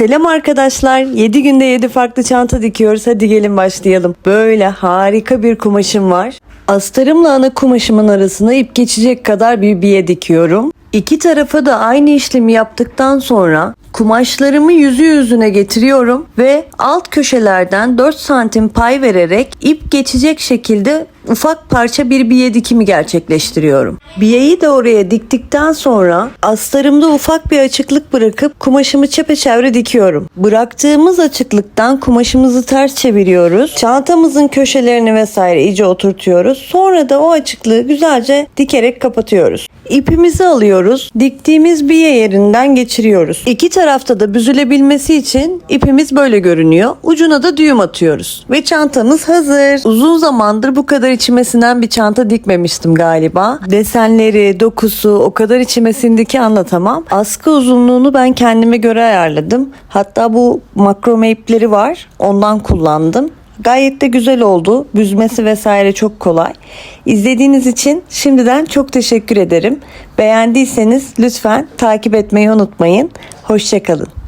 Selam arkadaşlar. 7 günde 7 farklı çanta dikiyoruz. Hadi gelin başlayalım. Böyle harika bir kumaşım var. Astarımla ana kumaşımın arasına ip geçecek kadar bir biye dikiyorum. İki tarafa da aynı işlemi yaptıktan sonra kumaşlarımı yüzü yüzüne getiriyorum ve alt köşelerden 4 santim pay vererek ip geçecek şekilde ufak parça bir biye dikimi gerçekleştiriyorum. Biyeyi de oraya diktikten sonra astarımda ufak bir açıklık bırakıp kumaşımı çepeçevre dikiyorum. Bıraktığımız açıklıktan kumaşımızı ters çeviriyoruz. Çantamızın köşelerini vesaire iyice oturtuyoruz. Sonra da o açıklığı güzelce dikerek kapatıyoruz. İpimizi alıyoruz. Diktiğimiz biye yerinden geçiriyoruz. İki tarafta da büzülebilmesi için ipimiz böyle görünüyor. Ucuna da düğüm atıyoruz. Ve çantamız hazır. Uzun zamandır bu kadar içime sinen bir çanta dikmemiştim galiba. Desenleri, dokusu o kadar içime sindi ki anlatamam. Askı uzunluğunu ben kendime göre ayarladım. Hatta bu makrome ipleri var. Ondan kullandım. Gayet de güzel oldu. Büzmesi vesaire çok kolay. İzlediğiniz için şimdiden çok teşekkür ederim. Beğendiyseniz lütfen takip etmeyi unutmayın. Hoşçakalın.